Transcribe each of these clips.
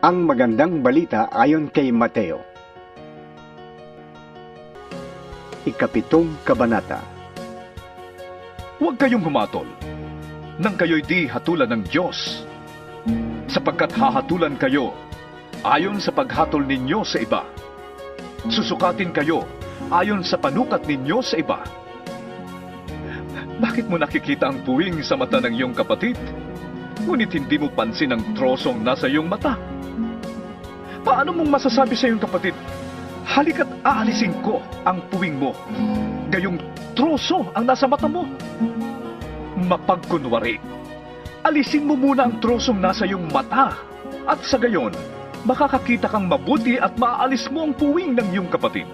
Ang magandang balita ayon kay Mateo. Ikapitong Kabanata Huwag kayong humatol, nang kayo'y di hatulan ng Diyos. Sapagkat hahatulan kayo, ayon sa paghatol ninyo sa iba. Susukatin kayo, ayon sa panukat ninyo sa iba. Bakit mo nakikita ang puwing sa mata ng iyong kapatid? Ngunit hindi mo pansin ang trosong nasa iyong mata. Paano mong masasabi sa iyong kapatid, halika't aalisin ko ang puwing mo, gayong troso ang nasa mata mo? Mapagkunwari, alisin mo muna ang trosong nasa iyong mata at sa gayon, makakakita kang mabuti at maaalis mo ang puwing ng iyong kapatid.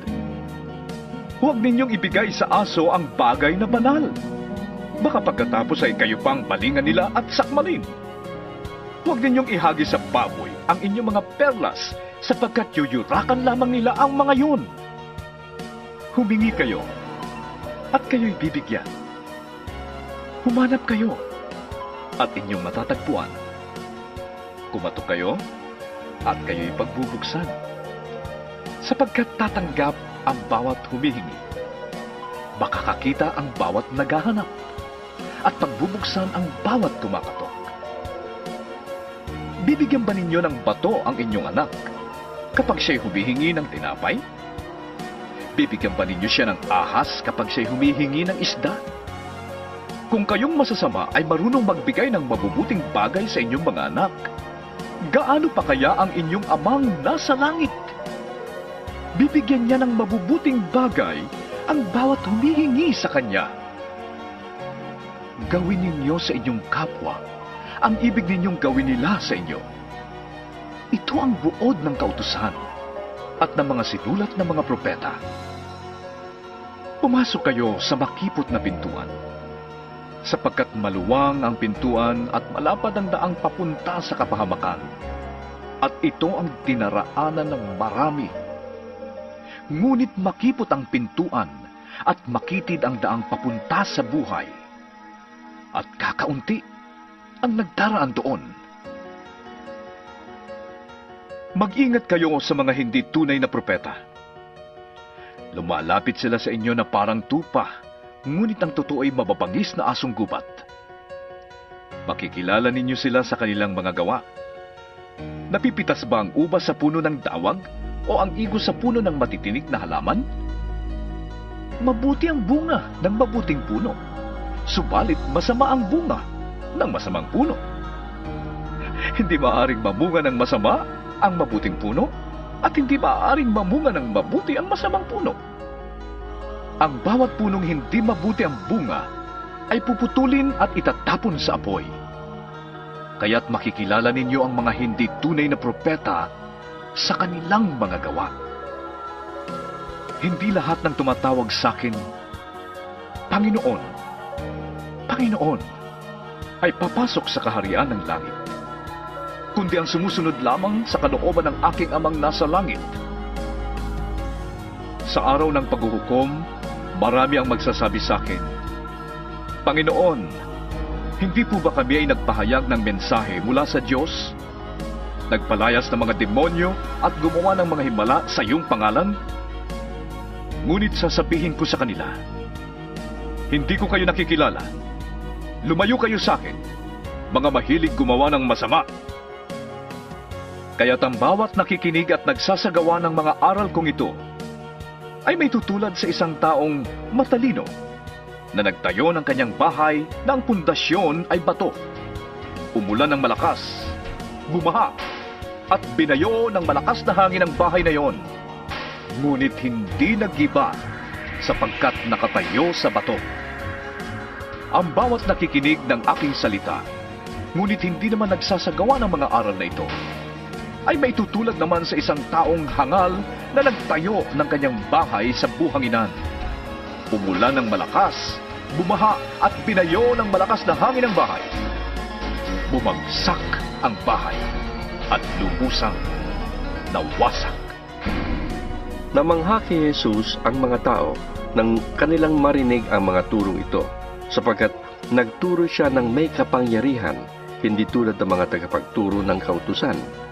Huwag ninyong ibigay sa aso ang bagay na banal. Baka pagkatapos ay kayo pang balingan nila at sakmalin. Huwag ninyong ihagi sa baboy ang inyong mga perlas sapagkat yuyurakan lamang nila ang mga yun. Humingi kayo at kayo'y bibigyan. Humanap kayo at inyong matatagpuan. Kumatok kayo at kayo'y pagbubuksan. Sapagkat tatanggap ang bawat humihingi. Makakakita ang bawat naghahanap at pagbubuksan ang bawat kumakatok. Bibigyan ba ninyo ng bato ang inyong anak kapag siya'y humihingi ng tinapay? Bibigyan ba ninyo siya ng ahas kapag siya'y humihingi ng isda? Kung kayong masasama ay marunong magbigay ng mabubuting bagay sa inyong mga anak, gaano pa kaya ang inyong amang nasa langit? Bibigyan niya ng mabubuting bagay ang bawat humihingi sa kanya. Gawin ninyo sa inyong kapwa ang ibig ninyong gawin nila sa inyo. Ito ang buod ng kautusan at ng mga sinulat ng mga propeta. Pumasok kayo sa makipot na pintuan, sapagkat maluwang ang pintuan at malapad ang daang papunta sa kapahamakan. At ito ang dinaraanan ng marami. Ngunit makipot ang pintuan at makitid ang daang papunta sa buhay. At kakaunti ang nagdaraan doon. Mag-ingat kayo sa mga hindi tunay na propeta. Lumalapit sila sa inyo na parang tupa, ngunit ang totoo ay mababangis na asong gubat. Makikilala ninyo sila sa kanilang mga gawa. Napipitas ba ang ubas sa puno ng dawag o ang igo sa puno ng matitinik na halaman? Mabuti ang bunga ng mabuting puno, subalit masama ang bunga ng masamang puno. Hindi maaaring mamunga ng masama ang mabuting puno at hindi maaaring mamunga ng mabuti ang masamang puno. Ang bawat punong hindi mabuti ang bunga ay puputulin at itatapon sa apoy. Kaya't makikilala ninyo ang mga hindi tunay na propeta sa kanilang mga gawa. Hindi lahat ng tumatawag sa akin, Panginoon, Panginoon, ay papasok sa kaharian ng langit, kundi ang sumusunod lamang sa kalooban ng aking amang nasa langit. Sa araw ng paghuhukom, marami ang magsasabi sa akin, Panginoon, hindi po ba kami ay nagpahayag ng mensahe mula sa Diyos? Nagpalayas ng mga demonyo at gumawa ng mga himala sa iyong pangalan? Ngunit sasabihin ko sa kanila, hindi ko kayo nakikilala. Lumayo kayo sa akin, mga mahilig gumawa ng masama. Kaya't ang bawat nakikinig at nagsasagawa ng mga aral kong ito ay may tutulad sa isang taong matalino na nagtayo ng kanyang bahay na ang pundasyon ay bato. Umulan ng malakas, bumaha, at binayo ng malakas na hangin ang bahay na yon. Ngunit hindi nagiba sapagkat nakatayo sa bato. Ang bawat nakikinig ng aking salita, ngunit hindi naman nagsasagawa ng mga aral na ito, ay may tutulad naman sa isang taong hangal na nagtayo ng kanyang bahay sa buhanginan. Umulan ng malakas, bumaha at binayo ng malakas na hangin ang bahay. Bumagsak ang bahay at lubusang nawasak. Namangha kay Jesus ang mga tao nang kanilang marinig ang mga turong ito, sapagkat nagturo siya ng may kapangyarihan, hindi tulad ng mga tagapagturo ng kautusan